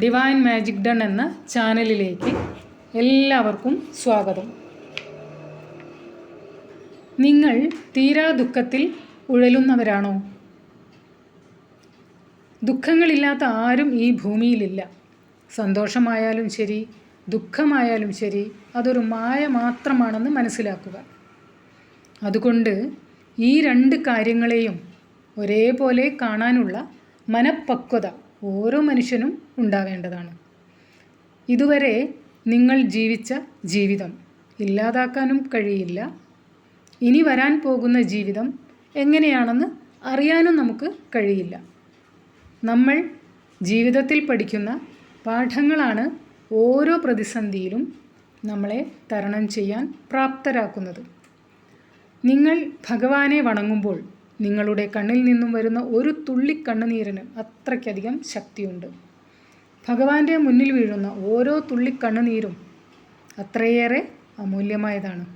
Divine magic done എന്ന ചാനലിലേക്ക് എല്ലാവർക്കും സ്വാഗതം. നിങ്ങൾ തീരാ ദുഃഖത്തിൽ ഉഴലുന്നവരാണോ? ദുഃഖങ്ങളില്ലാത്ത ആരും ഈ ഭൂമിയിലില്ല. സന്തോഷമായാലും ശരി ദുഃഖമായാലും ശരി അതൊരു മായ മാത്രമാണെന്ന് മനസ്സിലാക്കുക. അതുകൊണ്ട് ഈ രണ്ട് കാര്യങ്ങളെയും ഒരേപോലെ കാണാനുള്ള മനപ്പക്വത ഓരോ മനുഷ്യനും ഉണ്ടാവേണ്ടതാണ്. ഇതുവരെ നിങ്ങൾ ജീവിച്ച ജീവിതം ഇല്ലാതാക്കാനും കഴിയില്ല. ഇനി വരാൻ പോകുന്ന ജീവിതം എങ്ങനെയാണെന്ന് അറിയാനും നമുക്ക് കഴിയില്ല. നമ്മൾ ജീവിതത്തിൽ പഠിക്കുന്ന പാഠങ്ങളാണ് ഓരോ പ്രതിസന്ധിയിലും നമ്മളെ തരണം ചെയ്യാൻ പ്രാപ്തരാക്കുന്നത്. നിങ്ങൾ ഭഗവാനെ വണങ്ങുമ്പോൾ നിങ്ങളുടെ കണ്ണിൽ നിന്നും വരുന്ന ഒരു തുള്ളി കണ്ണുനീരിന് അത്രയ്ക്കധികം ശക്തിയുണ്ട്. ഭഗവാന്റെ മുന്നിൽ വീഴുന്ന ഓരോ തുള്ളി കണ്ണുനീരും അത്രയേറെ അമൂല്യമായതാണ്.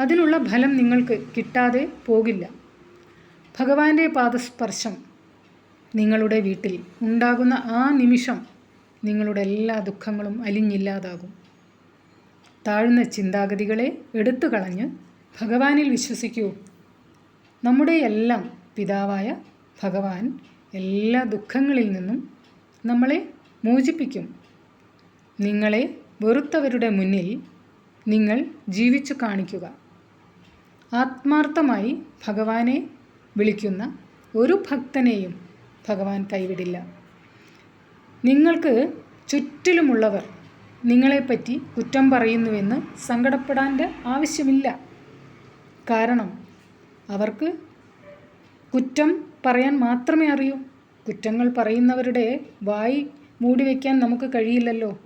അതിനുള്ള ഫലം നിങ്ങൾക്ക് കിട്ടാതെ പോകില്ല. ഭഗവാന്റെ പാദസ്പർശം നിങ്ങളുടെ വീട്ടിൽ ഉണ്ടാകുന്ന ആ നിമിഷം നിങ്ങളുടെ എല്ലാ ദുഃഖങ്ങളും അലിഞ്ഞില്ലാതാകും. താഴ്ന്ന ചിന്താഗതികളെ എടുത്തു കളഞ്ഞ് ഭഗവാനിൽ വിശ്വസിക്കൂ. നമ്മുടെ എല്ലാം പിതാവായ ഭഗവാൻ എല്ലാ ദുഃഖങ്ങളിൽ നിന്നും നമ്മളെ മോചിപ്പിക്കും. നിങ്ങളെ വെറുത്തവരുടെ മുന്നിൽ നിങ്ങൾ ജീവിച്ചു കാണിക്കുക. ആത്മാർത്ഥമായി ഭഗവാനെ വിളിക്കുന്ന ഒരു ഭക്തനെയും ഭഗവാൻ കൈവിടില്ല. നിങ്ങൾക്ക് ചുറ്റിലുമുള്ളവർ നിങ്ങളെപ്പറ്റി കുറ്റം പറയുന്നുവെന്ന് സങ്കടപ്പെടാന്റെ ആവശ്യമില്ല. കാരണം അവർക്ക് കുറ്റം പറയാൻ മാത്രമേ അറിയൂ. കുറ്റങ്ങൾ പറയുന്നവരുടെ വായി മൂടി വയ്ക്കാൻ നമുക്ക് കഴിയില്ലല്ലോ.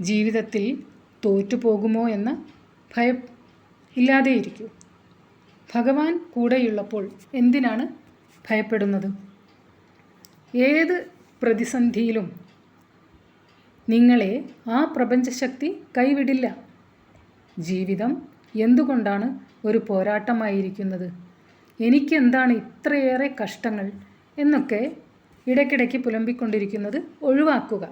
ജീവിതത്തിൽ തോറ്റുപോകുമോ എന്ന ഭയം ഇല്ലാതെയിരിക്കൂ. ഭഗവാൻ കൂടെയുള്ളപ്പോൾ എന്തിനാണ് ഭയപ്പെടുന്നത്? ഏത് പ്രതിസന്ധിയിലും നിങ്ങളെ ആ പ്രപഞ്ചശക്തി കൈവിടില്ല. ജീവിതം എന്തുകൊണ്ടാണ് ഒരു പോരാട്ടമായിരിക്കുന്നത്? എനിക്കെന്താണ് ഇത്രയേറെ കഷ്ടങ്ങൾ എന്നൊക്കെ ഇടയ്ക്കിടയ്ക്ക് പുലമ്പിക്കൊണ്ടിരിക്കുന്നത് ഒഴിവാക്കുക.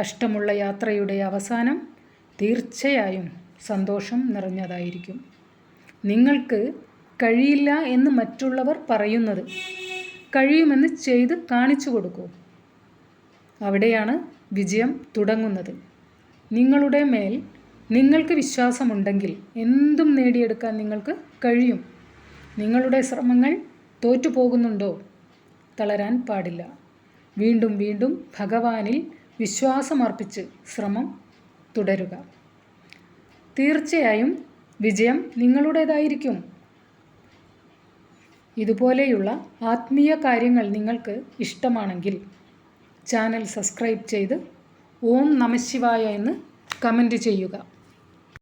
കഷ്ടമുള്ള യാത്രയുടെ അവസാനം തീർച്ചയായും സന്തോഷം നിറഞ്ഞതായിരിക്കും. നിങ്ങൾക്ക് കഴിയില്ല എന്ന് മറ്റുള്ളവർ പറയുന്നത് കഴിയുമെന്ന് ചെയ്ത് കാണിച്ചു കൊടുക്കൂ. അവിടെയാണ് വിജയം തുടങ്ങുന്നത്. നിങ്ങളുടെ മേൽ നിങ്ങൾക്ക് വിശ്വാസമുണ്ടെങ്കിൽ എന്തും നേടിയെടുക്കാൻ നിങ്ങൾക്ക് കഴിയും. നിങ്ങളുടെ ശ്രമങ്ങൾ തോറ്റുപോകുന്നുണ്ടോ? തളരാൻ പാടില്ല. വീണ്ടും വീണ്ടും ഭഗവാനിൽ വിശ്വാസമർപ്പിച്ച് ശ്രമം തുടരുക. തീർച്ചയായും വിജയം നിങ്ങളുടേതായിരിക്കും. ഇതുപോലെയുള്ള ആത്മീയ കാര്യങ്ങൾ നിങ്ങൾക്ക് ഇഷ്ടമാണെങ്കിൽ ചാനൽ സബ്സ്ക്രൈബ് ചെയ്ത് ഓം നമശിവായ എന്ന് കമന്റ് ചെയ്യുക.